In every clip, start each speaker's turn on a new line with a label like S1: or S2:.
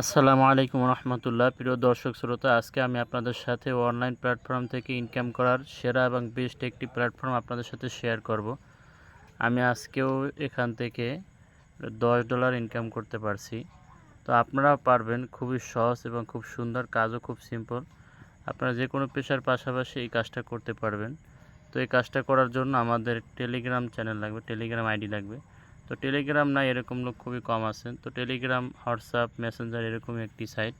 S1: আসসালামু আলাইকুম রহমতুল্লাহ। প্রিয় দর্শক শ্রোতা, আজকে আমি আপনাদের সাথে অনলাইন প্ল্যাটফর্ম থেকে ইনকাম করার সেরা এবং বেস্ট একটি প্ল্যাটফর্ম আপনাদের সাথে শেয়ার করব। আমি আজকেও এখান থেকে দশ ডলার ইনকাম করতে পারছি। তো আপনারাও পারবেন, খুবই সহজ এবং খুব সুন্দর, কাজও খুব সিম্পল। আপনারা যে কোনো পেশার পাশাপাশি এই কাজটা করতে পারবেন। তো এই কাজটা করার জন্য আমাদের টেলিগ্রাম চ্যানেল লাগবে, টেলিগ্রাম আইডি লাগবে। তো টেলিগ্রাম না এরকম লোক খুবই কম আছেন তো টেলিগ্রাম হোয়াটসঅ্যাপ মেসেঞ্জার এরকমই একটি সাইট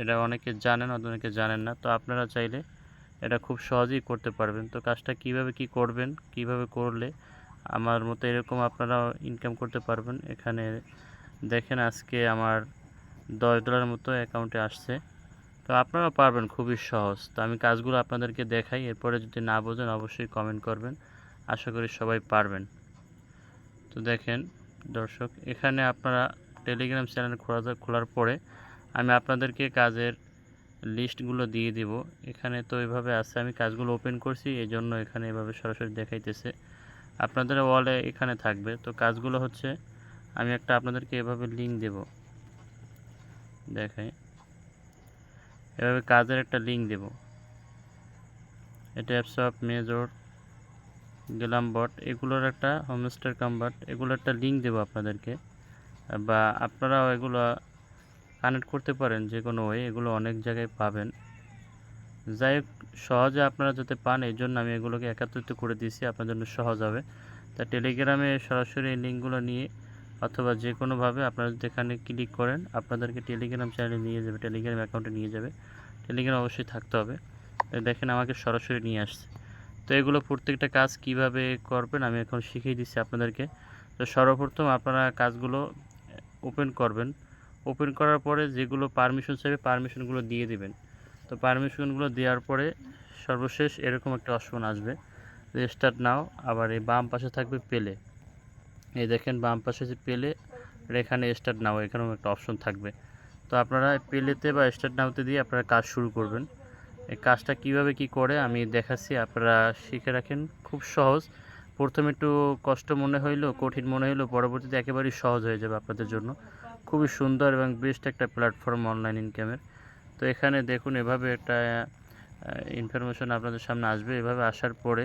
S1: এটা অনেকে জানেন অনেকে জানেন না। তো আপনারা চাইলে এটা খুব সহজেই করতে পারবেন। তো কাজটা কীভাবে কি করবেন, কীভাবে করলে আমার মতো এরকম আপনারা ইনকাম করতে পারবেন? এখানে দেখেন আজকে আমার দশ ডলার মতো অ্যাকাউন্টে আসছে। তো আপনারা পারবেন, খুবই সহজ। তো আমি কাজগুলো আপনাদেরকে দেখাই। এরপরে যদি না বোঝেন, অবশ্যই কমেন্ট করবেন। আশা করি সবাই পারবেন। তো দেখেন, দর্শক, এখানে আপনারা টেলিগ্রাম চ্যানেল খোলা খোলার পরে আমি আপনাদেরকে কাজের লিস্টগুলো দিয়ে দিব। এখানে তো এভাবে আছে, আমি কাজগুলো ওপেন করছি এই জন্য এখানে এভাবে সরাসরি দেখাইতেছে। আপনাদের ওয়ালে এখানে থাকবে। তো কাজগুলো হচ্ছে, আমি একটা আপনাদেরকে এভাবে লিঙ্ক দেব। দেখাই। এভাবে কাজের একটা লিঙ্ক দেব। এটা অ্যাপস মেজর গেলাম বট। এগুলোর একটা হোমস্টার কামবাট এগুলোর একটা লিঙ্ক দেবো আপনাদেরকে। বা আপনারাও এগুলো কানেক্ট করতে পারেন যে কোনো ওয়ে এগুলো অনেক জায়গায় পাবেন। যাই হোক, সহজে আপনারা যাতে পান, এই জন্য আমি এগুলোকে একাত্রিত করে দিয়েছি, আপনার জন্য সহজ হবে। তা টেলিগ্রামে সরাসরি এই লিঙ্কগুলো নিয়ে, অথবা যে কোনোভাবে আপনারা যদি এখানে ক্লিক করেন, আপনাদেরকে টেলিগ্রাম চ্যানেলে নিয়ে যাবে টেলিগ্রাম অ্যাকাউন্টে নিয়ে যাবে। টেলিগ্রাম অবশ্যই থাকতে হবে। দেখেন, আমাকে সরাসরি নিয়ে আসছে। তো এগুলো প্রত্যেকটা কাজ কীভাবে করবেন আমি এখন শিখিয়ে দিচ্ছি আপনাদেরকে। তো সর্বপ্রথম আপনারা কাজগুলো ওপেন করবেন। ওপেন করার পরে যেগুলো পারমিশন চাইবে পারমিশনগুলো দিয়ে দিবেন। তো পারমিশনগুলো দেওয়ার পরে সর্বশেষ এরকম একটা অপশন আসবে। রেজিস্টার্ট নাও, আবার এই বাম পাশে থাকবে পেলে এই দেখেন বাম পাশে যে পেলে এখানে স্টার্ট নাও, এখানেও একটা অপশন থাকবে। তো আপনারা পেলেতে বা স্টার্ট নাওতে দিয়ে আপনারা কাজ শুরু করবেন। এই কাজটা কীভাবে কি করে আমি দেখাচ্ছি, আপনারা শিখে রাখেন। খুব সহজ। প্রথমে একটু কষ্ট মনে হইল, কঠিন মনে হইলেও পরবর্তীতে একেবারেই সহজ হয়ে যাবে আপনাদের জন্য। খুবই সুন্দর এবং বেস্ট একটা প্ল্যাটফর্ম অনলাইন ইনকামের। তো এখানে দেখুন, এভাবে একটা ইনফরমেশন আপনাদের সামনে আসবে। এভাবে আসার পরে,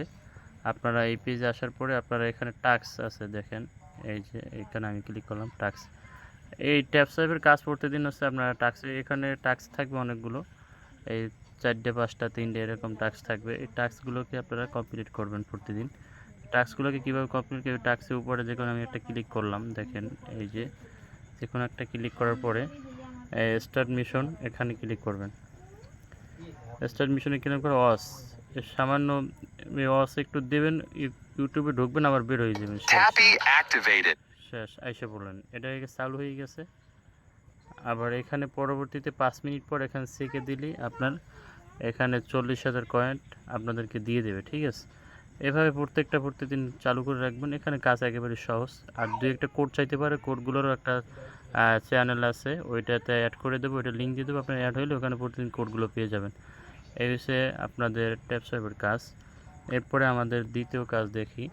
S1: আপনারা এই পেজে আসার পরে আপনারা এখানে টাক্স আছে, দেখেন। এই যে, এখানে আমি ক্লিক করলাম টাক্স এই ট্যাপ সাইপের কাজ প্রতিদিন হচ্ছে আপনারা টাক্স এখানে টাক্স থাকবে অনেকগুলো। এই চারটে পাঁচটা তিনটে এরকম টাস্ক থাকবে। এই টাস্কগুলোকে আপনারা কমপ্লিট করবেন প্রতিদিন। টাস্কগুলোকে কীভাবে কমপ্লিট করবে টাস্কের উপরে যে কোনো আমি একটা ক্লিক করলাম দেখেন এই যে যে কোনো একটা ক্লিক করার পরে স্টার্ট মিশন এখানে ক্লিক করবেন। স্টার্ট মিশনে ক্লিক করে অস সামান্য অস একটু দেবেন ইউটিউবে ঢুকবেন আবার বের হয়ে যাবেন। শেষ। আইসে বললেন এটা চালু হয়ে গেছে। আবার এখানে পরবর্তীতে পাঁচ মিনিট পর এখানে সেকে দিলেই আপনার এখানে চল্লিশ হাজার কয়েন্ট আপনাদেরকে দিয়ে দেবে, ঠিক আছে? এভাবে প্রত্যেকটা প্রত্যেকদিন চালু করে রাখবেন। এখানে কাজ একেবারে সহজ। আর দুই একটা কোড চাইতে পারে, কোডগুলোরও একটা চ্যানেল আছে। ওইটাতে অ্যাড করে দেবো ওইটা লিঙ্ক দিয়ে দেবো। আপনার অ্যাড হলে ওখানে প্রতিদিন কোডগুলো পেয়ে যাবেন। এই হচ্ছে আপনাদের ট্যাপ সাইবের কাজ। এরপরে আমাদের দ্বিতীয় কাজ দেখি।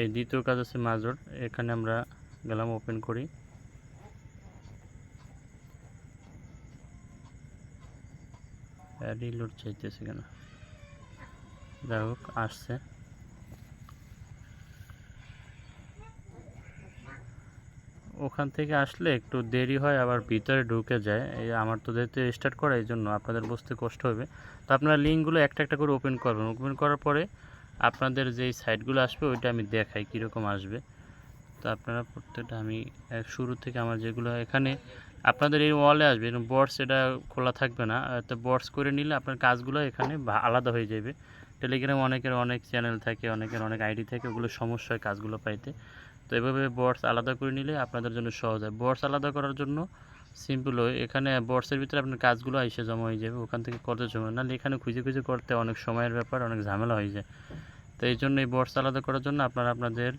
S1: এই দ্বিতীয় কাজ আছে মাজর এখানে আমরা গেলাম ওপেন করি। রিলোড চাইতেছে কেন? যাই হোক, আসছে। ওখান থেকে আসলে একটু দেরি হয়, আবার ভিতরে ঢুকে যায়। এই আমার তো যেহেতু স্টার্ট করা, এই জন্য আপনাদের বুঝতে কষ্ট হবে। তো আপনারা লিঙ্কগুলো একটা একটা করে ওপেন করবেন। ওপেন করার পরে আপনাদের যেই সাইটগুলো আসবে, ওইটা আমি দেখাই কীরকম আসবে। তো আপনারা প্রত্যেকটা আমি শুরু থেকে আমার যেগুলো এখানে আপনাদের এই ওয়ালে আসবে বটস এটা খোলা থাকবে না। তো বটস করে নিলে আপনার কাজগুলো এখানে আলাদা হয়ে যাবে। টেলিগ্রাম অনেকের অনেক চ্যানেল থাকে, অনেকের অনেক আইডি থাকে, ওগুলো সমস্যা হয় কাজগুলো পাইতে। তো এভাবে বটস আলাদা করে নিলে আপনাদের জন্য সহজ হয়। বটস আলাদা করার জন্য সিম্পল হয়। এখানে বটসের ভিতরে আপনার কাজগুলো এসে জমা হয়ে যাবে, ওখান থেকে করতে সময় নাহলে এখানে খুঁজে খুঁজে করতে অনেক সময়ের ব্যাপার, অনেক ঝামেলা হয়ে যায়। তো এই জন্য এই বটস আলাদা করার জন্য আপনারা আপনাদের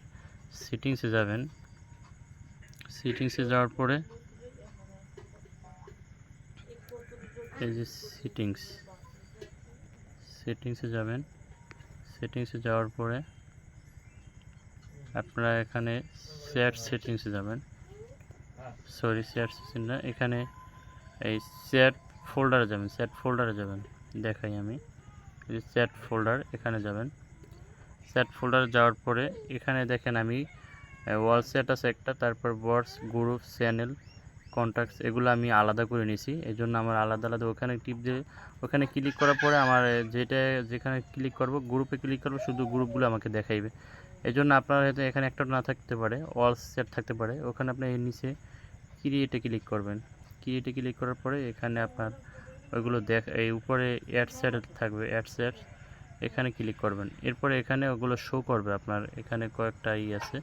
S1: সিটিংসে যাবেন। সিটিংসে যাওয়ার পরে এই যে সিটিংস সেটিংসে যাবেন। সেটিংসে যাওয়ার পরে আপনারা এখানে চ্যাট সেটিংসে যাবেন। সরি শেয়ার সেশন না, এখানে এই চ্যাট ফোল্ডারে যাবেন চ্যাট ফোল্ডারে যাবেন। দেখাই আমি। এই চ্যাট ফোল্ডার এখানে যাবেন। চ্যাট ফোল্ডারে যাওয়ার পরে এখানে দেখেন আমি ওয়াল সেট আছে একটা, তারপর বটস গ্রুপ চ্যানেল কন্ট্যাক্টস এগুলো আমি আলাদা করে নিয়েছি এই জন্য আমার আলাদা আলাদা ওখানে টিপ দিয়ে, ওখানে ক্লিক করার পরে আমার যেটা, যেখানে ক্লিক করব গ্রুপে ক্লিক করব, শুধু গ্রুপগুলো আমাকে দেখাইবে। এই জন্য আপনার হয়তো এখানে একটা না থাকতে পারে ওয়াল সেট থাকতে পারে। ওখানে আপনি এর নিচে ক্রিয়েটে ক্লিক করবেন। ক্রিয়েটে ক্লিক করার পরে এখানে আপনার ওইগুলো দেখ, এই উপরে অ্যাড সেট থাকবে অ্যাড সেট এখানে ক্লিক করবেন। এরপরে এখানে ওগুলো শো করবে আপনার, এখানে কয়েকটা ই আছে।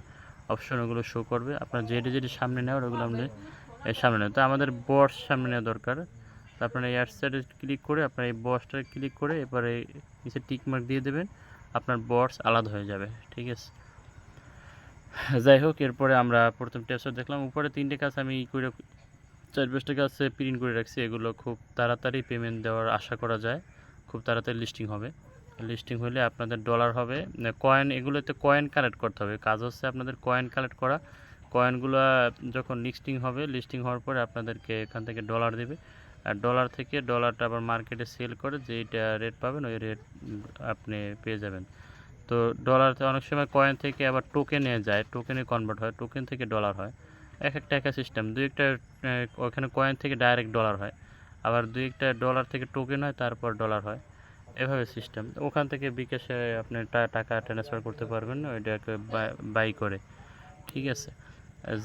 S1: অপশন ওগুলো শো করবে। আপনার যেটা, যেটি সামনে নেওয়ার ওগুলো আপনি এর সামনে তো আমাদের বস সামনে নেওয়া দরকার। তো আপনার সেটে ক্লিক করে আপনার এই বসটা ক্লিক করে এবারে নিচে টিক মার্ক দিয়ে দেবেন। আপনার বটস আলাদা হয়ে যাবে, ঠিক আছে? যাই হোক, এরপরে আমরা প্রথম টেস্ট দেখলাম। উপরে তিনটে কাজ আমি করে চার পাঁচটা কাজ প্রিন্ট করে রাখছি। এগুলো খুব তাড়াতাড়ি পেমেন্ট দেওয়ার আশা করা যায়। খুব তাড়াতাড়ি লিস্টিং হবে। লিস্টিং হলে আপনাদের ডলার হবে। কয়েন এগুলোতে কয়েন কালেক্ট করতে হবে। কাজ হচ্ছে আপনাদের কয়েন কালেক্ট করা। কয়েনগুলো যখন লিস্টিং হবে লিস্টিং হওয়ার পরে আপনাদেরকে এখান থেকে ডলার দেবে। আর ডলার থেকে ডলারটা আবার মার্কেটে সেল করে যেইটা রেট পাবেন, ওই রেট আপনি পেয়ে যাবেন। তো ডলারতে অনেক সময় কয়েন থেকে আবার টোকেনে যায় টোকেনে কনভার্ট হয় টোকেন থেকে ডলার হয়। এক একটা একটা সিস্টেম দুই একটা ওখানে কয়েন থেকে ডাইরেক্ট ডলার হয়। আবার দুই একটা ডলার থেকে টোকেন হয়, তারপর ডলার হয়। এভাবে সিস্টেম ওখান থেকে বিকাশে আপনি টাকা ট্রান্সফার করতে পারবেন, ওইটাকে বাই করে। ঠিক আছে?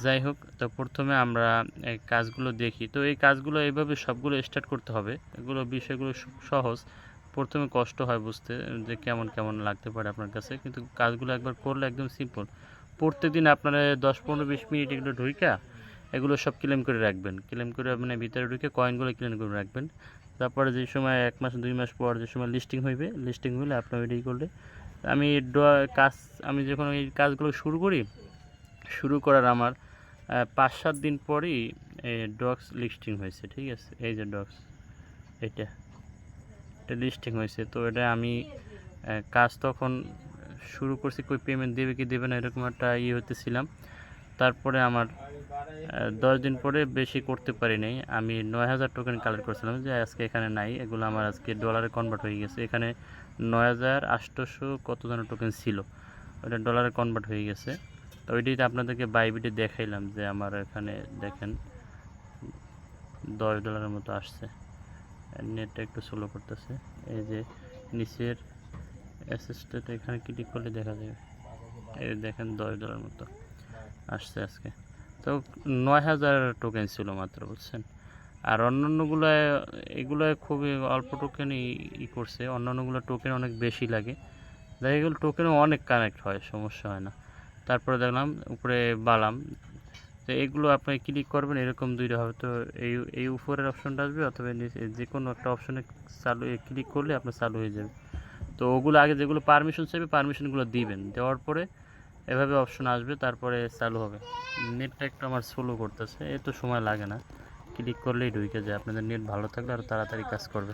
S1: যাই হোক, তো প্রথমে আমরা এই কাজগুলো দেখি। তো এই কাজগুলো এইভাবে সবগুলো স্টার্ট করতে হবে। এগুলো বিষয়গুলো সহজ। প্রথমে কষ্ট হয় বুঝতে, যে কেমন কেমন লাগতে পারে আপনার কাছে। কিন্তু কাজগুলো একবার করলে একদম সিম্পল প্রত্যেকদিন আপনারা দশ, পনেরো, বিশ মিনিট এগুলো ঢুইকা, এগুলো সব ক্লেম করে রাখবেন। ক্লেম করে মানে ভিতরে ঢুকে কয়েনগুলো ক্লেম করে রাখবেন। তারপরে যে সময় এক মাস, দুই মাস পর যে সময় লিস্টিং হইবে লিস্টিং হইলে আপনার ওইটাই করলে। আমি কাজ, আমি যখন এই কাজগুলো শুরু করি শুরু করার আমার পাঁচ সাত দিন পরেই ডগস লিস্টিং হয়েছে, ঠিক আছে? এই যে ডগস, এটা এটা লিস্টিং হয়েছে। তো এটা আমি কাজ তখন শুরু করছি, কই পেমেন্ট দেবে কি দেবে না, এরকম একটা ইয়ে হতেছিলাম। তারপরে আমার দশ দিন পরে বেশি করতে পারি নাই। আমি নয় হাজার টোকেন কালেক্ট করছিলাম যে আজকে এখানে নাই, এগুলো আমার আজকে ডলারে কনভার্ট হয়ে গেছে। এখানে নয় হাজার আটশোশো কত জন টোকেন ছিল ওটা ডলারে কনভার্ট হয়ে গেছে। তো ওইটাই আপনাদেরকে বাইবিটে দেখাইলাম যে আমার এখানে দেখেন দশ ডলারের মতো আসছে। নেটটা একটু স্লো করতেছে। এই যে নিচের অ্যাসিস্ট্যান্ট এখানে ক্লিক করলে দেখা যাবে। এই দেখেন দশ ডলার মতো আসছে আজকে। তো নয় হাজার টোকেন ছিল মাত্র, বুঝছেন? আর অন্যান্যগুলো, এগুলো খুবই অল্প টোকেনই ই করছে। অন্যান্যগুলো টোকেন অনেক বেশি লাগে। দেখা গেল টোকেনও অনেক কানেক্ট হয়, সমস্যা হয় না। তারপরে দেখলাম উপরে বালাম। তো এগুলো আপনি ক্লিক করবেন, এরকম দুইটা হবে। তো এই এই উপরের অপশনটা আসবে অথবা যে কোনো একটা অপশনে চালু ক্লিক করলে আপনার চালু হয়ে যাবে। তো ওগুলো আগে যেগুলো পারমিশন চাইবে পারমিশনগুলো দিবেন। দেওয়ার পরে এভাবে অপশন আসবে, তারপরে চালু হবে। নেটটা একটু আমার স্লো করতেছে, এ তো সময় লাগে না। ক্লিক করলেই ঢুকে যায়। আপনাদের নেট ভালো থাকলে আরও তাড়াতাড়ি কাজ করবে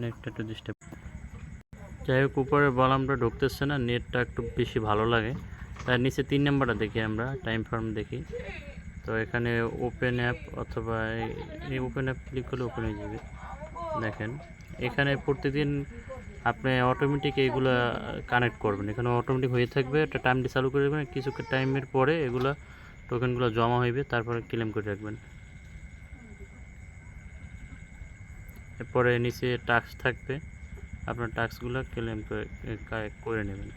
S1: নেটটা একটু ডিস্টার্ব যাই হোক উপরে বলামটা ঢুকতেছে না, নেটটা একটু বেশি ভালো লাগে। তার নিচে তিন নাম্বারটা দেখি আমরা টাইম ফর্ম দেখি। তো এখানে ওপেন অ্যাপ অথবা এই- ওপেন অ্যাপ ক্লিক করলে ওপেন হয়ে যাবে। দেখেন, এখানে প্রতিদিন আপনি অটোমেটিক এইগুলো কানেক্ট করবেন। এখানে অটোমেটিক হয়ে থাকবে, একটা টাইমটি চালু করে দেবেন কিছু টাইমের পরে এগুলো টোকেনগুলো জমা হইবে, তারপরে ক্লেম করে রাখবেন। এরপরে নিচে টাস্ক থাকবে। আপনার টাস্কগুলো ক্লেম করে করে নেবেন।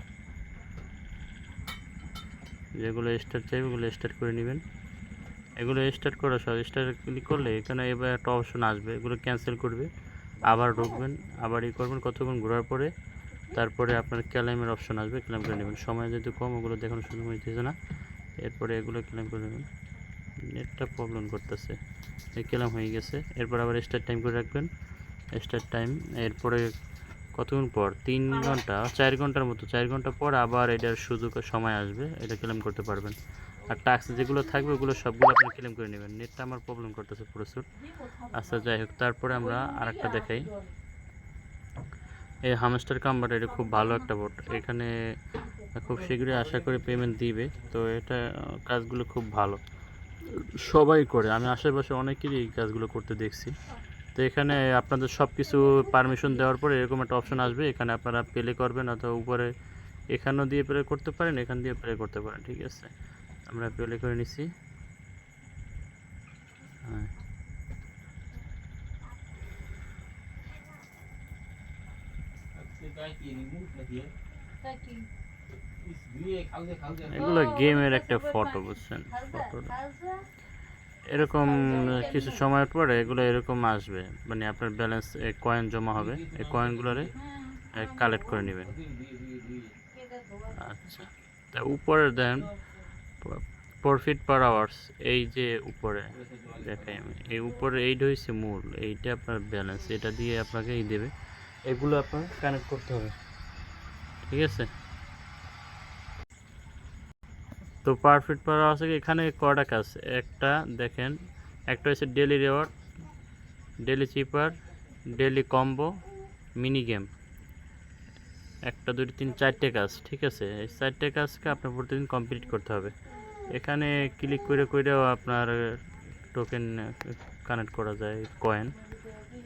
S1: যেগুলো স্টার্ট চাইবে, ওগুলো স্টার্ট করে নেবেন। এগুলো স্টার্ট করা সব স্টার্ট ক্লিক করলে এখানে এবার একটা অপশন আসবে, এগুলো ক্যান্সেল করবে, আবার ঢুকবেন, আবার ই করবেন, কতক্ষণ ঘোরার পরে তারপরে আপনার ক্লেমের অপশন আসবে ক্লেম করে নেবেন। সময় যেহেতু কম, ওগুলো দেখানো শুরু হইতেছে না, এরপরে এগুলো ক্লেম করে নেবেন। নেটটা প্রবলেম করতেছে, এই ক্লেম হয়ে গেছে। এরপর আবার স্টার্ট টাইম করে রাখবেন। স্টার্ট টাইম এরপরে কতক্ষণ পর? তিন ঘণ্টা, চার ঘণ্টার মতো। চার ঘণ্টা পর আবার এটার সুযোগ সময় আসবে। এটা ক্লেম করতে পারবেন। আর টাস্ক যেগুলো থাকবে, ওগুলো সবগুলো আপনি ক্লেম করে নেবেন। নেটটা আমার প্রবলেম করতেছে প্রচুর। আচ্ছা যাই হোক, তারপরে আমরা আরেকটা দেখাই। এই হামস্টার কাম্বার এটা খুব ভালো একটা বোট এখানে খুব শীঘ্রই আশা করে পেমেন্ট দিবে। তো এটা কাজগুলো খুব ভালো। সবাই করে। আমি আশেপাশে অনেকেরই এই কাজগুলো করতে দেখছি। তো এখানে আপনাদের সব কিছু পারমিশন দেওয়ার পরে এরকম একটা অপশন আসবে। এখানে আপনারা প্লে করবেন অথবা উপরে এখানেও দিয়ে প্লে করতে পারেন এখান দিয়ে প্লে করতে পারেন ঠিক আছে? আমরা প্লে করে নিছি। হ্যাঁ। এগুলো গেমের একটা ফটো বুঝছেন? ফটোটা এরকম কিছু সময় পরে এগুলো এরকম আসবে। মানে আপনার ব্যালেন্স কয়েন জমা হবে। এই কয়েনগুলোরে কালেক্ট করে নেবেন। আচ্ছা। তা উপরে দেন প্রফিট পার আওয়ার্স এই যে উপরে, দেখাই আমি। এই উপরে এইটা হয়েছে মূল। এইটা আপনার ব্যালেন্স এটা দিয়ে আপনাকে এই দেবে। এগুলো আপনার কানেক্ট করতে হবে। ঠিক আছে? তো পারফেক্ট পার আওয়ার্স এখানে কয়টা কাজ? একটা, দেখেন, একটা হচ্ছে daily reward daily cipher daily combo, mini game. একটা দুটো তিন, চারটে কাজ, ঠিক আছে? এই চারটে কাজকে আপনার প্রতিদিন কমপ্লিট করতে হবে। এখানে ক্লিক করে করেও আপনার টোকেন কানেক্ট করা যায় কয়েন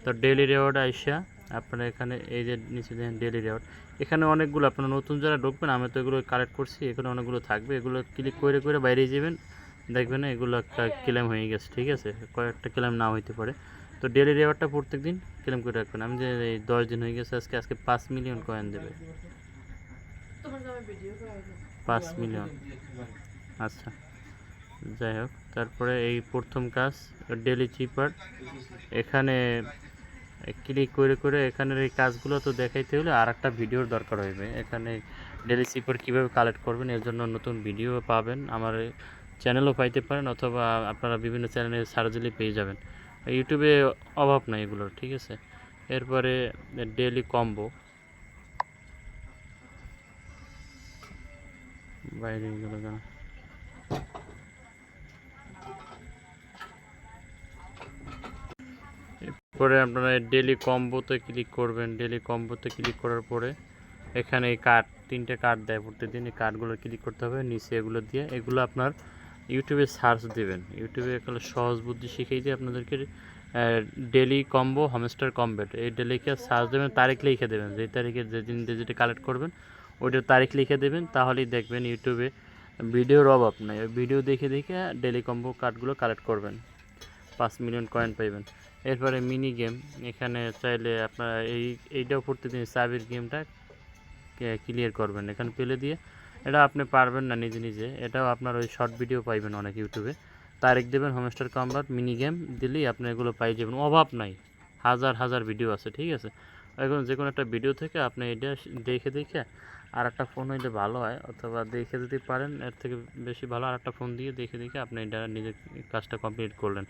S1: তো ডেলি রেওয়ার্ড আইসা, আপনার এখানে, এই যে নিচে দেখেন ডেলি রেওয়ার্ড। এখানে অনেকগুলো আপনারা নতুন যারা ঢুকবেন আমি তো এগুলো কালেক্ট করছি এখানে অনেকগুলো থাকবে এগুলো ক্লিক করে করে বাইরে যাবেন দেখবেন এগুলো ক্লেম হয়ে গেছে ঠিক আছে? কয়েকটা ক্লেম না হইতে পারে। তো ডেলি রেওয়ার্ডটা প্রত্যেক দিন ক্লেম করে রাখবেন। আমি যে এই দশ দিন হয়ে গেছে আজকে আজকে পাঁচ মিলিয়ন কয়েন দেবে। পাঁচ মিলিয়ন আচ্ছা যাই হোক তারপরে এই প্রথম কাজ ডেলি চিপার এখানে ক্লিক করে করে এখানের এই কাজগুলো তো দেখাইতে হলে আর একটা ভিডিওর দরকার হবে এখানে ডেলি চিপার কীভাবে কালেক্ট করবেন, এর জন্য নতুন ভিডিও পাবেন। আমার চ্যানেলও পাইতে পারেন অথবা আপনারা বিভিন্ন চ্যানেলে সার্চ পেয়ে যাবেন। ইউটিউবে অভাব নাই এগুলোর, ঠিক আছে? এরপরে ডেলি কম্বো বাইরে গেল কেন? এরপরে আপনারা ডেলি কম্বোতে ক্লিক করবেন। ডেলি কম্বোতে ক্লিক করার পরে এখানে এই কার্ড তিনটে কার্ড দেয় প্রতিদিন। এই কার্ডগুলো ক্লিক করতে হবে, নিচে এগুলো দিয়ে এগুলো আপনার ইউটিউবে সার্চ দেবেন। ইউটিউবে এগুলো সহজ বুদ্ধি শিখিয়ে দিয়ে আপনাদেরকে ডেলি কম্বো হামস্টার কম্বেট এই ডেলিকে সার্চ দেবেন, তারিখ লিখে দেবেন। যে তারিখে যেদিন যেটা কালেক্ট করবেন, ওইটার তারিখ লিখে দেবেন, তাহলেই দেখবেন ইউটিউবে ভিডিওর অভাব নাই। ভিডিও দেখে দেখে ডেলি কম্বো কার্ডগুলো কালেক্ট করবেন। পাঁচ মিলিয়ন কয়েন পাইবেন। এরপরে মিনি গেম। এখানে চাইলে আপনারা এই, এইটাও প্রতিদিন চাবির গেমটা ক্লিয়ার করবেন। এখানে পেলে দিয়ে, এটা আপনি পারবেন না নিজে নিজে। এটাও আপনার ওই শর্ট ভিডিও পাইবেন অনেক ইউটিউবে। তারিখ দেবেন হোমস্টার কম্বাট মিনি গেম দিলেই আপনি এগুলো পাই যাবেন। অভাব নাই, হাজার হাজার ভিডিও আছে, ঠিক আছে? এখন যে কোনো একটা ভিডিও থেকে আপনি এটা দেখে দেখে আর একটা ফোন হইলে ভালো হয়, অথবা দেখে যদি পারেন, এর থেকে বেশি ভালো আর একটা ফোন দিয়ে দেখে দেখে আপনি এটা নিজের কাজটা কমপ্লিট করলেন।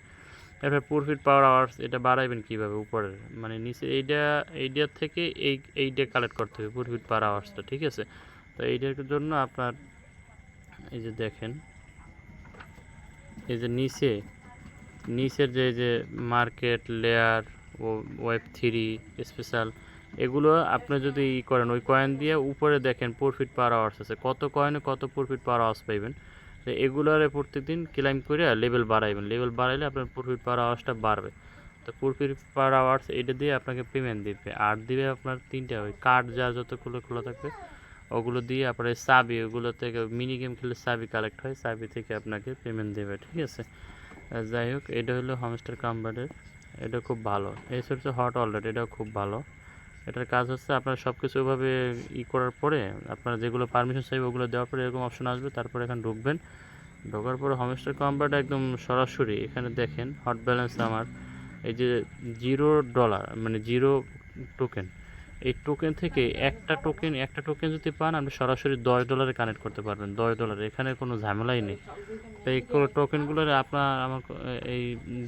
S1: এরপর প্রফিট পাওয়ার আওয়ার্স এটা বাড়াইবেন কীভাবে উপরের? মানে নিচে এইটা এইটার থেকে এই এইটা কালেক্ট করতে হবে প্রফিট পার আওয়ার্সটা ঠিক আছে? তো এইটার জন্য আপনার, এই যে দেখেন, এই যে নিচে, নিচের যে যে মার্কেট লেয়ার ও ওয়েব থ্রি স্পেশাল এগুলো আপনি যদি ই করেন, ওই কয়েন দিয়ে উপরে দেখেন প্রফিট পার আওয়ার্স আছে। কত কয়েনে কত প্রফিট পার আওয়ার্স পাইবেন? তো এগুলোরে প্রত্যেকদিন ক্লাইম করে লেভেল বাড়াইবেন। লেভেল বাড়াইলে আপনার প্রফিট পার আওয়ার্সটা বাড়বে। তো প্রফিট পার আওয়ার্স এটা দিয়ে আপনাকে পেমেন্ট দিবে। আর দিবে আপনার তিনটা ওই কার্ড যা যতগুলো খোলা থাকবে, ওগুলো দিয়ে আপনার চাবি, ওগুলো থেকে মিনি গেম খেলে চাবি কালেক্ট হয়, চাবি থেকে আপনাকে পেমেন্ট দেবে, ঠিক আছে? যাই হোক, এটা হলো হামস্টার কাম্বারের এটা খুব ভালো। এই হচ্ছে হট অলরেড এটাও খুব ভালো। এটার কাজ হচ্ছে আপনার সব কিছু ওইভাবে ই করার পরে আপনারা যেগুলো পারমিশন চাইবে ওগুলো দেওয়ার পরে এরকম অপশন আসবে, তারপরে এখানে ঢুকবেন। ঢোকার পরে হোমস্টার কম্বাট একদম সরাসরি এখানে দেখেন হট ব্যালেন্স আমার। এই যে জিরো ডলার মানে জিরো টোকেন এই টোকেন থেকে একটা টোকেন একটা টোকেন যদি পান আপনি সরাসরি দশ ডলারে কানেক্ট করতে পারবেন, দশ ডলারে এখানে কোনো ঝামেলাই নেই। তো এই টোকেনগুলোর আপনার আমার এই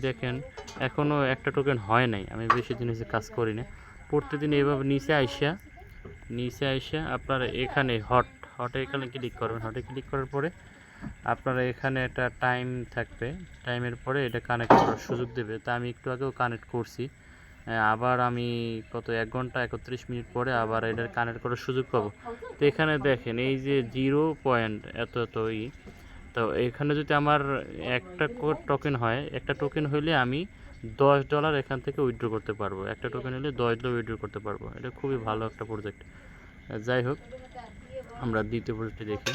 S1: দেখেন এখনও একটা টোকেন হয় নাই। আমি বেশি দিন কাজ করি না। প্রতিদিন এইভাবে নিচে আইসা নিচে আইসা আপনার এখানে হট হটে এখানে ক্লিক করবেন। হটে ক্লিক করার পরে আপনারা এখানে একটা টাইম থাকবে। টাইমের পরে এটা কানেক্ট করার সুযোগ দেবে। তা আমি একটু আগেও কানেক্ট করছি। আবার আমি কত এক ঘণ্টা একত্রিশ মিনিট পরে আবার এটার কানেক্ট করার সুযোগ পাবো। তো এখানে দেখেন, এই যে জিরো পয়েন্ট এত এত ই, তো এখানে যদি আমার একটা টোকেন হয়, একটা টোকেন হইলে আমি দশ ডলার এখান থেকে উইথড্র করতে পারব। একটা টোকেন নিলে দশ ডলার উইথড্র করতে পারব। এটা খুবই ভালো একটা প্রজেক্ট যাই হোক, আমরা দ্বিতীয় প্রজেক্টটি দেখি।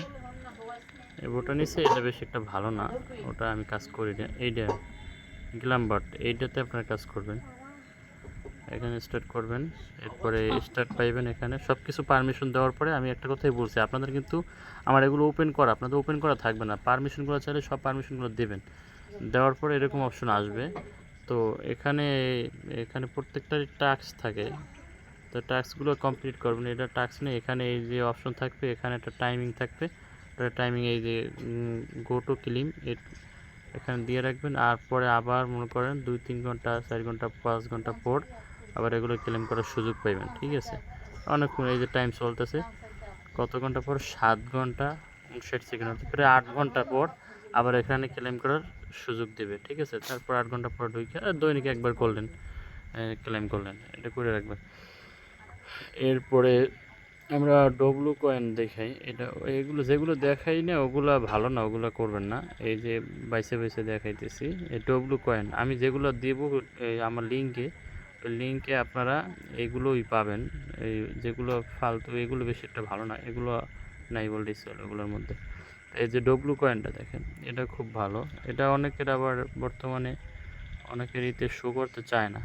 S1: ওটা নিচে এটা বেশ একটা ভালো না। ওটা আমি কাজ করি না। এইটা গ্ল্যামবার্ট এইটাতে আপনারা কাজ করবেন। এখানে স্টার্ট করবেন। এরপরে স্টার্ট পাইবেন এখানে। সব কিছু পারমিশন দেওয়ার পরে আমি একটা কথাই বলছি। আপনাদের কিন্তু আমার এগুলো ওপেন করা, আপনাদের ওপেন করা থাকবে না। পারমিশনগুলো চাইলে সব পারমিশনগুলো দেবেন। দেওয়ার পরে এরকম অপশন আসবে। তো এখানে এখানে প্রত্যেকটারই টাস্ক থাকে। তো টাস্কগুলো কমপ্লিট করবেন। এটা টাস্ক নেই। এখানে এই যে অপশন থাকবে, এখানে একটা টাইমিং থাকবে। একটা টাইমিং এই যে গো টু ক্লিম এখানে দিয়ে রাখবেন। আর পরে আবার মনে করেন দুই, তিন ঘণ্টা, চার ঘণ্টা, পাঁচ ঘণ্টা পর আবার এগুলো ক্লেম করার সুযোগ পাইবেন। ঠিক আছে? অনেকক্ষণ এই যে টাইম চলতেছে। কত ঘণ্টা পর? সাত ঘণ্টা উনষাট সেকেন্ড হতে পারে আট ঘণ্টা পর আবার এখানে ক্লেম করার সুযোগ দেবে, ঠিক আছে? তারপর আট ঘণ্টা পর ঢুকে দৈনিক একবার করলেন ক্লেম করলেন এটা করে রাখবেন এরপরে আমরা ডব্লু কয়েন দেখাই, এটা, এগুলো যেগুলো দেখাই না, ওগুলো ভালো না, ওগুলো করবেন না। এই যে বাইসে বাইসে দেখাইতেছি, এই ডব্লু কয়েন আমি যেগুলো দেবো আমার লিঙ্কে লিঙ্কে আপনারা এগুলোই পাবেন। এই যেগুলো ফালতু, এগুলো বেশি একটা ভালো না, এগুলো নাই বললেই চলে ওগুলোর মধ্যে। এই যে ডব্লু কয়েনটা দেখেন, এটা খুব ভালো। এটা অনেকের আবার বর্তমানে অনেকের ইতে শো করতে চায় না।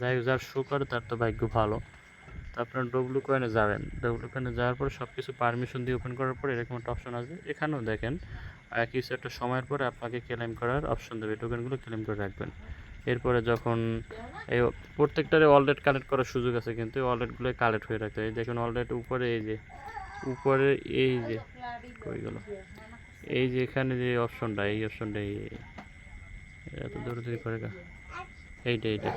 S1: যাই যার শো করে তার তো ভাগ্য ভালো। তো আপনার ডব্লু কয়েনে যাবেন। ডব্লু কয়েনে যাওয়ার পর সব কিছু পারমিশন দিয়ে ওপেন করার পর এরকম একটা অপশন আসবে এখানেও দেখেন কিছু একটা সময়ের পরে আপনাকে ক্লেম করার অপশন দেবে। টোকেনগুলো ক্লেম করে রাখবেন। এরপরে যখন এই প্রত্যেকটারে অলরেড কালেক্ট করার সুযোগ আছে, কিন্তু অলরেডগুলো কালেক্ট হয়ে রাখতে এই দেখুন অলরেড উপরে এই যে, উপরে এই যে, কই গেল? এই যে এখানে যে অপশনটা, এই অপশনটা এত দৌড়াদৌড়ি করে এইটা এইটা।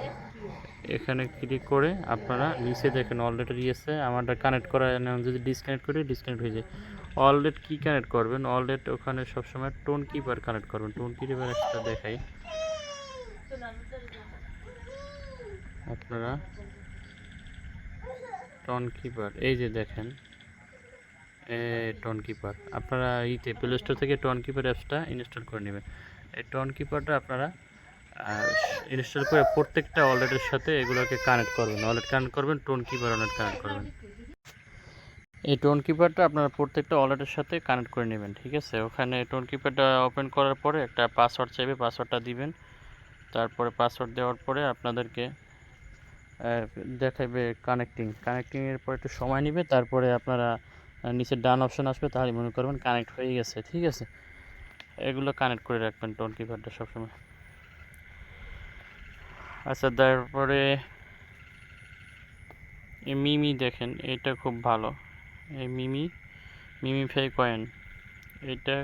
S1: এখানে ক্লিক করে আপনারা নিচে দেখেন অলরেড ইয়েছে আমারটা কানেক্ট করা আমি যদি ডিসকানেক্ট করি ডিসকানেক্ট হয়ে যায়। অলরেড কি কানেক্ট করবেন? অলরেড ওখানে সবসময় টোন কিপার কানেক্ট করবেন। টোন কিপার একটা দেখাই। আপনারা টন কিপার এই যে দেখেন। টন কিপার আপনারা ইতে প্লে স্টোর থেকে টন কিপার অ্যাপসটা ইনস্টল করে নেবেন। এই টন কিপারটা আপনারা ইনস্টল করে প্রত্যেকটা ওয়ালেটের সাথে এগুলোকে কানেক্ট করবেন। ওয়ালেট কানেক্ট করবেন টোন কিপার ওয়ালেট কানেক্ট করবেন। এই টোন কিপারটা আপনারা প্রত্যেকটা ওয়ালেটের সাথে কানেক্ট করে নেবেন, ঠিক আছে? ওখানে টোন কিপারটা ওপেন করার পরে একটা পাসওয়ার্ড চাইবে পাসওয়ার্ডটা দিবেন। তারপরে পাসওয়ার্ড দেওয়ার পরে আপনাদেরকে দেখাবে কানেক্টিং কানেক্টিংয়ের পর একটু সময় নেবে, তারপরে আপনারা আহ, নিচে ডান অপশন আসবে তাহলে মনে করবেন কানেক্ট হয়ে গেছে ঠিক আছে? এগুলো কানেক্ট করে রাখবেন টোন কিপারটা সবসময়। আচ্ছা তারপরে এই মিমি দেখেন এটা খুব ভালো। এই মিমি মিমি ফাই কয়েন এটা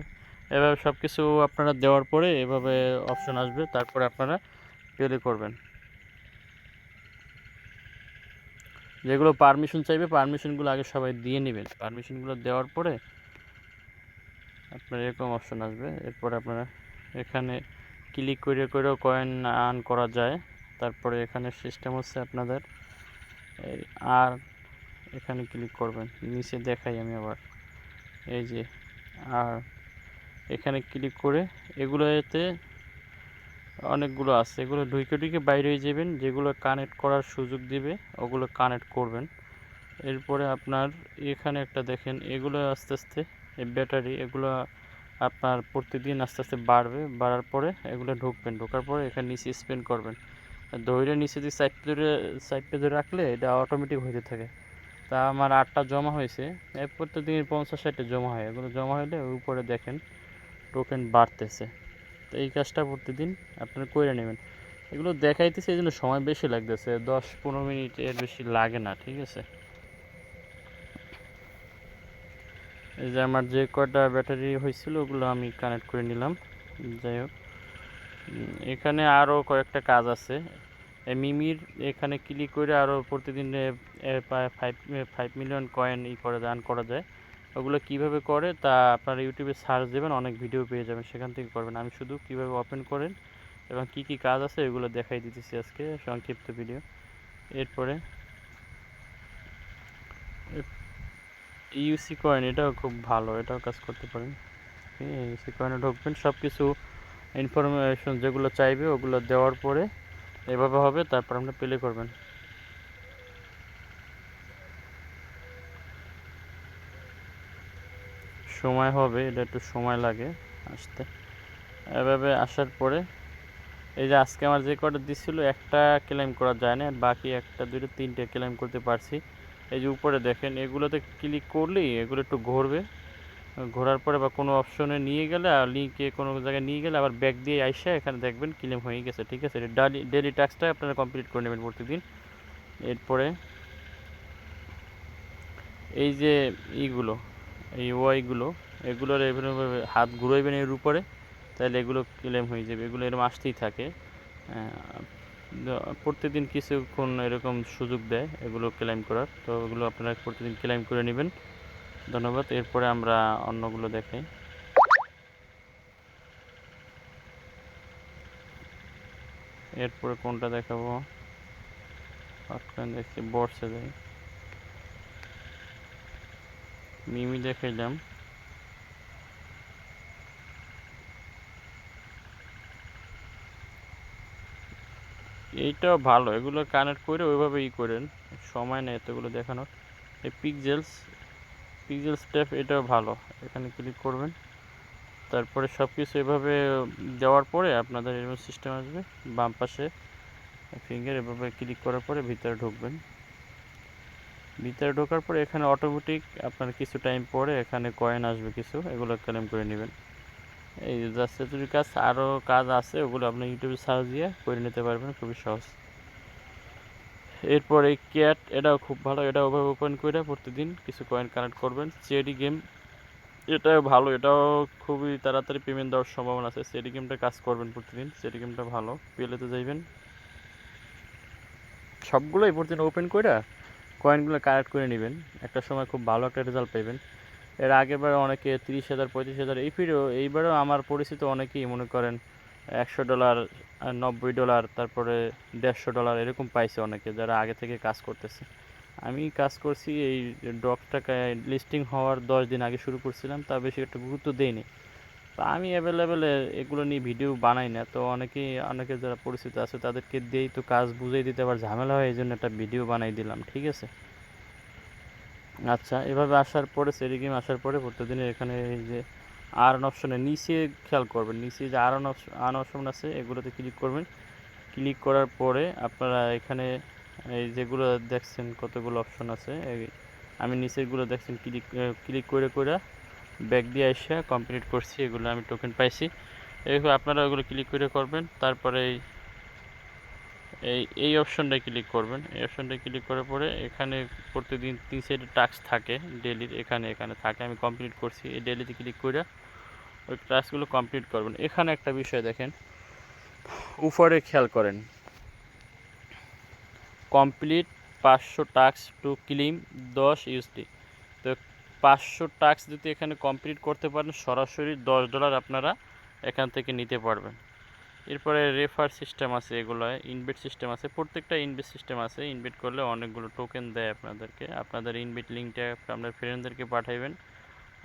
S1: এভাবে সব কিছু আপনারা দেওয়ার পরে এভাবে অপশন আসবে তারপরে আপনারা পেলে করবেন। যেগুলো পারমিশন চাইবে পারমিশনগুলো আগে সবাই দিয়ে নেবেন পারমিশনগুলো দেওয়ার পরে আপনার এরকম অপশন আসবে। এরপরে আপনারা এখানে ক্লিক করে, করেও কয়েন আর্ন করা যায়। তারপরে এখানে সিস্টেম হচ্ছে আপনাদের এই আর এখানে ক্লিক করবেন। নিচে দেখাই আমি আবার। এই যে আর এখানে ক্লিক করে এগুলো এতে অনেকগুলো আছে। এগুলো ঢুকে ঢুকে বাইরে হয়ে যাবেন, যেগুলো কানেক্ট করার সুযোগ দিবে, ওগুলো কানেক্ট করবেন। এরপরে আপনার এখানে একটা দেখেন, এগুলো আস্তে আস্তে, এই ব্যাটারি, এগুলো আপনার প্রতিদিন আস্তে আস্তে বাড়বে, বাড়ার পরে এগুলো ঢুকবেন। ঢোকার পরে এখানে নিচে স্পেন করবেন। ধরে নিচে দিয়ে সাইড ধরে সাইড ধরে রাখলে এটা অটোমেটিক হইতে থাকে। তা আমার আটটা জমা হয়েছে এর প্রত্যেকদিন পঞ্চাশ ষাটটা জমা হয়। এগুলো জমা হলে উপরে দেখেন টোকেন বাড়তেছে। তো এই কাজটা প্রতিদিন আপনারা করে নেবেন। এগুলো দেখাইতেছে, এই জন্য সময় বেশি লাগতেছে। দশ পনেরো মিনিট এর বেশি লাগে না, ঠিক আছে? এই যে আমার যে কয়টা ব্যাটারি হয়েছিল, ওগুলো আমি কানেক্ট করে নিলাম। যাই হোক। এখানে আরও কয়েকটা কাজ আছে। মিমির এখানে ক্লিক করে আরও প্রতিদিন ফাইভ ফাইভ মিলিয়ন কয়েন ই করে দান করা যায়। ওগুলো কীভাবে করে তা আপনারা ইউটিউবে সার্চ দেবেন, অনেক ভিডিও পেয়ে যাবেন, সেখান থেকে করবেন। আমি শুধু কীভাবে ওপেন করেন এবং কি কি কাজ আছে এগুলো দেখাই দিতেছি আজকে সংক্ষিপ্ত ভিডিও এরপরে ইউসি কয়েন এটাও খুব ভালো, এটাও কাজ করতে পারেন। ইউসি কয়েনে ঢুকবেন সব কিছু ইনফরমেশন যেগুলো চাইবে ওগুলো দেওয়ার পরে এভাবে হবে, তারপর আপনি প্লে করবেন। সময় হবে, এটা একটু সময় লাগে আসতে। এভাবে আসার পরে, এই যে আজকে আমার যে কটা দিচ্ছিল একটা ক্লেম করা যায় না বাকি একটা দুটো তিনটে ক্লেম করতে পারছি। এই যে উপরে দেখেন, এগুলোতে ক্লিক করলেই এগুলো একটু ঘুরবে। ঘোরার পরে বা কোনো অপশনে নিয়ে গেলে, আর লিঙ্কে কোনো জায়গায় নিয়ে গেলে, আবার ব্যাক দিয়ে আইসা এখানে দেখবেন ক্লেম হয়ে গেছে, ঠিক আছে? ডেলি ডেলি টাস্কটা আপনারা কমপ্লিট করে নেবেন প্রতিদিন। এরপরে, এই যে ইগুলো এই ওয়াইগুলো, এগুলোর এভাবে হাত ঘুরাইবেন এর উপরে, তাহলে এগুলো ক্লেম হয়ে যাবে। এগুলো এরকম আসতেই থাকে। প্রতিদিন কিছুক্ষণ এরকম সুযোগ দেয় এগুলো ক্লেম করার। তো এগুলো আপনারা প্রতিদিন ক্লেম করে নেবেন। ধন্যবাদ। এরপরে আমরা অন্যগুলো দেখাই। এরপরে কোনটা দেখাবো? দেখছি বর্ষে যাই মিমি দেখাইলাম। এইটাও ভালো, এগুলো কানেক্ট করে ওইভাবে ই করেন। সময় নেই এতগুলো দেখানোর। এই পিকজেলস পিকজেল স্টেপ এটাও ভালো। এখানে ক্লিক করবেন। তারপরে সব কিছু এভাবে দেওয়ার পরে আপনাদের এরকম সিস্টেম আসবে। বাম পাশে ফিঙ্গার এভাবে ক্লিক করার পরে ভিতরে ঢুকবেন। ভিতরে ঢোকার পরে এখানে অটোমেটিক আপনার কিছু টাইম পরে এখানে কয়েন আসবে কিছু, এগুলো ক্লেম করে নেবেন। এই জাস্ট এতটুকু কাজ আরও কাজ আছে, ওগুলো আপনি ইউটিউবে সার্চ দিয়ে করে নিতে পারবেন, খুবই সহজ। এরপরে ক্যাট এটাও খুব ভালো, এটা ওভাবে ওপেন করে প্রতিদিন কিছু কয়েন কানেক্ট করবেন। চেডি গেম এটাও ভালো, এটাও খুবই তাড়াতাড়ি পেমেন্ট দেওয়ার সম্ভাবনা আছে। চেডি গেমটা কাজ করবেন প্রতিদিন চেডি গেমটা ভালো পেলেতে যাইবেন। সবগুলোই প্রতিদিন ওপেন করে কয়েনগুলো কালেক্ট করে নেবেন। একটা সময় খুব ভালো একটা রেজাল্ট পাইবেন। এর আগেরবার অনেকে তিরিশ হাজার পঁয়ত্রিশ হাজার, এই ফিরেও এইবারও আমার পরিচিত অনেকেই মনে করেন একশো ডলার নব্বই ডলার তারপরে দেড়শো ডলার এরকম পাইছে অনেকে যারা আগে থেকে কাজ করতেছে। আমি কাজ করছি, এই ডকটাকে লিস্টিং হওয়ার দশ দিন আগে শুরু করছিলাম, তা বেশি একটা গুরুত্ব দেইনি। তো আমি অ্যাভেলেবেলে এগুলো নিয়ে ভিডিও বানাই না। তো অনেকেই অনেকে যারা পরিচিত আছে, তাদেরকে দিয়েই তো কাজ বুঝিয়ে দিতে আবার ঝামেলা হয় এই জন্য একটা ভিডিও বানাই দিলাম, ঠিক আছে? আচ্ছা এভাবে আসার পরে সেরিগেম আসার পরে প্রতিদিনের এখানে এই যে আর্ন অপশনে নিচে খেয়াল করবেন, নিচে যে আর্ন আর্ন অপশন আছে, এগুলোতে ক্লিক করবেন। ক্লিক করার পরে আপনারা এখানে এই যেগুলো দেখছেন, কতগুলো অপশন আছে আমি নিচেরগুলো দেখছেন ক্লিক ক্লিক করে করে ব্যাক দিয়ে এসে কমপ্লিট করছি, এগুলো আমি টোকেন পাইছি। এইভাবে আপনারা ওগুলো ক্লিক করে করবেন, তারপরে এই এই অপশনটায় ক্লিক করবেন। এই অপশনটায় ক্লিক করার পরে এখানে প্রতিদিন তিন সাইডে টাস্ক থাকে ডেলির এখানে এখানে থাকে। আমি কমপ্লিট করছি, এই ডেলিতে ক্লিক করে ওই টাস্কগুলো কমপ্লিট করবেন। এখানে একটা বিষয় দেখেন, উপরে খেয়াল করেন। কমপ্লিট পাঁচশো টাস্ক টু ক্লিম দশ ইউসডি তো পাঁচশো টাস্ক যদি এখানে কমপ্লিট করতে পারেন, সরাসরি দশ ডলার আপনারা এখান থেকে নিতে পারবেন। এরপরে রেফার সিস্টেম আছে এগুলো ইনভেট সিস্টেম আছে, প্রত্যেকটা ইনভেট সিস্টেম আছে। ইনভেট করলে অনেকগুলো টোকেন দেয় আপনাদেরকে। আপনাদের ইনভেট লিঙ্কটা আপনার ফ্রেন্ডদেরকে পাঠাইবেন,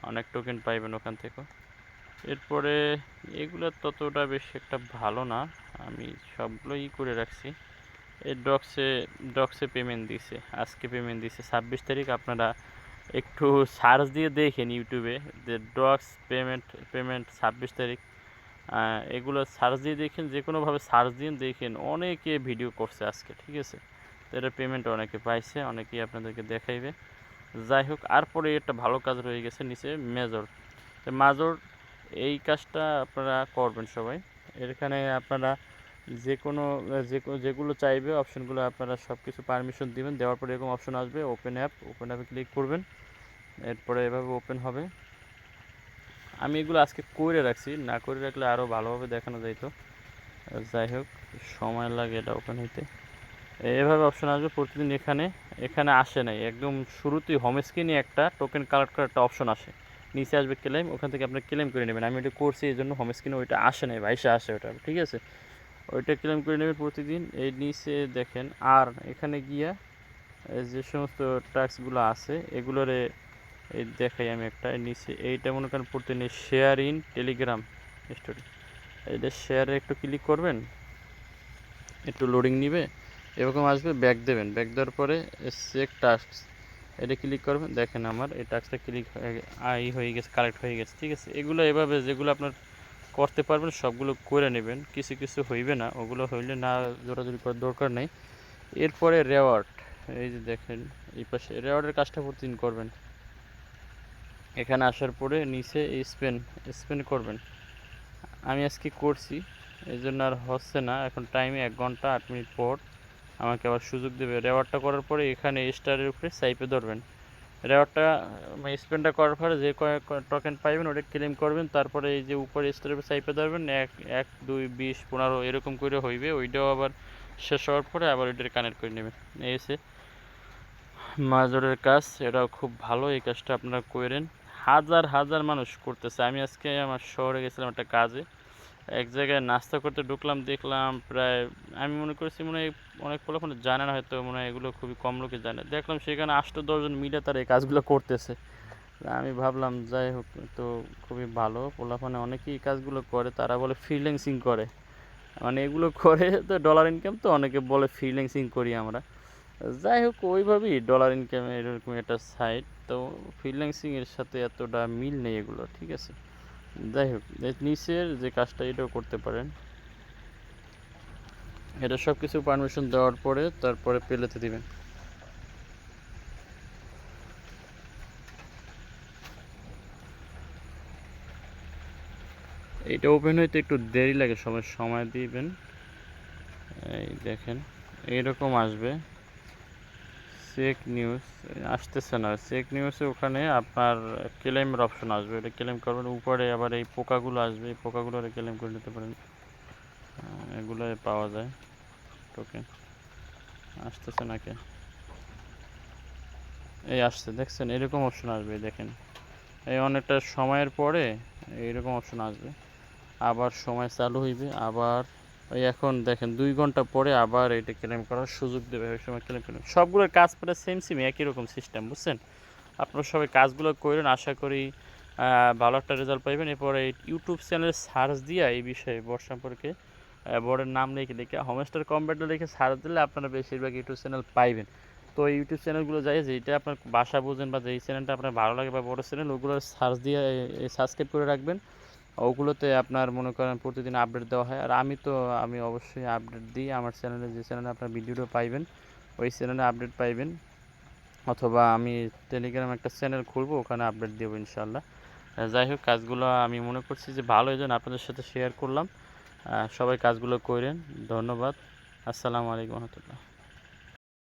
S1: অনেক টোকেন পাইবেন ওখান থেকে এরপরে এগুলো ততটা বেশি একটা ভালো না, আমি সবগুলো ই করে রাখছি। এই ডক্সে ডক্সে পেমেন্ট দিছে, আজকে পেমেন্ট দিছে। ছাব্বিশ তারিখ আপনারা একটু সার্চ দিয়ে দেখেন ইউটিউবে, যে ডক্স পেমেন্ট পেমেন্ট ছাব্বিশ তারিখ এগুলো সার্চ দিয়ে দেখেন, যে কোনোভাবে সার্চ দিন দেখেন, অনেকে ভিডিও করছে আজকে, ঠিক আছে? তো এটা পেমেন্ট অনেকে পাইছে, অনেকেই আপনাদেরকে দেখাইবে। যাই হোক আর পরে একটা ভালো কাজ রয়ে গেছে নিচে, মেজর। তো মাজর, এই কাজটা আপনারা করবেন সবাই। এখানে আপনারা যে কোনো যেগুলো চাইবে, অপশনগুলো আপনারা সব কিছু পারমিশন দিবেন। দেওয়ার পরে এরকম অপশন আসবে ওপেন অ্যাপ ওপেন অ্যাপে ক্লিক করবেন। এরপরে এভাবে ওপেন হবে। আমি এগুলো আজকে করে রাখছি। না করে রাখলে আরও ভালোভাবে দেখানো যাইতো। যাই হোক, সময় লাগে এটা ওপেন হইতে। এভাবে অপশন আসবে প্রতিদিন এখানে। এখানে আসে নাই। একদম শুরুতেই হোম স্ক্রিনে একটা টোকেন কালেক্ট করার একটা অপশন আসে। নিচে আসবে ক্লেম ওখান থেকে আপনি ক্লেম করে নেবেন। আমি এটা করছি এই জন্য হোম স্ক্রিনে ওইটা আসে নাই, ভাইসে আসে ওটা, ঠিক আছে? ওইটা ক্লেম করে নেবেন প্রতিদিন? এই নিচে দেখেন, আর এখানে গিয়া যে সমস্ত টাস্কগুলো আছে, এগুলোরে এই দেখাই আমি একটা নিচে এইটা মনে করেন প্রতিদিন শেয়ার ইন টেলিগ্রাম স্টোরি এইটা শেয়ারে একটু ক্লিক করবেন, একটু লোডিং নিবে, এরকম আসবে ব্যাক দেবেন। ব্যাক দেওয়ার পরে চেক টাস্ক এটা ক্লিক করবেন। দেখেন আমার, এই টাস্কটা ক্লিক হয়ে, আই হয়ে গেছে কালেক্ট হয়ে গেছে, ঠিক আছে? এগুলো এভাবে যেগুলো আপনার করতে পারবেন, সবগুলো করে নেবেন। কিছু কিছু হইবে না, ওগুলো হইলে না জোরাজোরি করার দরকার নেই। এরপরে রেওয়ার্ড এই যে দেখেন, এই পাশে রেওয়ার্ডের কাজটা প্রতিদিন করবেন। এখানে আসার পরে নিচে স্পেন স্পেন করবেন। আমি আজকে করছি এই জন্য আর হচ্ছে না। এখন টাইমে এক ঘণ্টা, আট মিনিট পর আমাকে আবার সুযোগ দেবে। রেওয়ার্ডটা করার পরে এখানে স্টারের উপরে সাইপে ধরবেন। রেওয়ার্ডটা স্পেনটা করার পরে যে টোকেন পাইবেন ওটা ক্লেম করবেন, তারপরে এই যে উপরে স্টারের উপরে সাইপে ধরবেন, এক এক, দুই, বিশ, পনেরো, এরকম করে হইবে, ওইটাও আবার শেষ হওয়ার পরে আবার ওইটার কানেক্ট করে নেবেন। এই হচ্ছে মাজরের কাজ, এটাও খুব ভালো, এই কাজটা আপনারা করেন। হাজার হাজার মানুষ করতেছে। আমি আজকে আমার শহরে গেছিলাম একটা কাজে। এক জায়গায় নাস্তা করতে ঢুকলাম, দেখলাম প্রায়, আমি মনে করছি মনে হয় অনেক পোলাপান জানে না হয়তো, মনে হয় এগুলো খুবই কম লোকে জানে। দেখলাম সেখানে আটটা দশজন মিলে তারা এই কাজগুলো করতেছে। আমি ভাবলাম, যাই হোক, তো খুবই ভালো পোলাপানে অনেকেই কাজগুলো করে, তারা বলে ফ্রিল্যান্সিং করে। মানে এগুলো করে তো ডলার ইনকাম তো, অনেকে বলে ফ্রিল্যান্সিং করি আমরা। যাই হোক, ওইভাবেই ডলার ইনকাম এরকম একটা সাইট তো ফ্রিল্যান্সিং এর সাথে এতটা মিল নেই এগুলো, ঠিক আছে? যাই হোক নিচের যে কাজটা এটাও করতে পারেন। এটা সব কিছু পারমিশন দেওয়ার পরে তারপরে পেলেতে দিবেন। এটা ওপেন হইতে একটু দেরি লাগে, সবাই সময় দিবেন। এই দেখেন এইরকম আসবে। চেক নিউজ আসতেছে না। চেক নিউজে ওখানে আপনার ক্লেমের অপশন আসবে। এটা ক্লেম করবেন, উপরে আবার এই পোকাগুলো আসবে। এই পোকাগুলো ক্লেম করে নিতে পারেন। এগুলো পাওয়া যায়। টোকেন আসতেছে নাকি? এই আসছে। দেখছেন, এরকম অপশন আসবে দেখেন। এই অনেকটা সময়ের পরে এইরকম অপশন আসবে। আবার সময় চালু হইবে, আবার ওই এখন দেখেন দুই ঘণ্টা পরে আবার এটা ক্লেম করার সুযোগ দেবে, ওই সময় ক্লেম করবেন সবগুলোর কাজ প্রায় সেম সেম একই রকম সিস্টেম বুঝছেন? আপনারা সবাই কাজগুলো করেন, আশা করি ভালো একটা রেজাল্ট পাইবেন। এরপরে ইউটিউব চ্যানেলে সার্চ দিয়ে এই বিষয়ে বর সম্পর্কে বোর্ডের নাম লিখে লিখে হোমস্টার কম্পিউটার লিখে সার্চ দিলে আপনারা বেশিরভাগ ইউটিউব চ্যানেল পাইবেন। তো এই ইউটিউব চ্যানেলগুলো যাই যেটা আপনার বাসা বোঝেন বা যেই চ্যানেলটা আপনার ভালো লাগে বা বড়ো চ্যানেল ওগুলো সার্চ দিয়ে সাবস্ক্রাইব করে রাখবেন। ওগুলোতে আপনার মনে করেন প্রতিদিন আপডেট দেওয়া হয়। আর আমি তো, আমি অবশ্যই আপডেট দিই আমার চ্যানেলে যে চ্যানেলে আপনার ভিডিওটা পাইবেন, ওই চ্যানেলে আপডেট পাইবেন। অথবা আমি টেলিগ্রাম একটা চ্যানেল খুলবো, ওখানে আপডেট দেবো ইনশাল্লাহ যাই হোক, কাজগুলো আমি মনে করছি যে ভালো এই জন্য আপনাদের সাথে শেয়ার করলাম। সবাই কাজগুলো করেন। ধন্যবাদ। আসসালামু আলাইকুম রহমতুল্লাহ।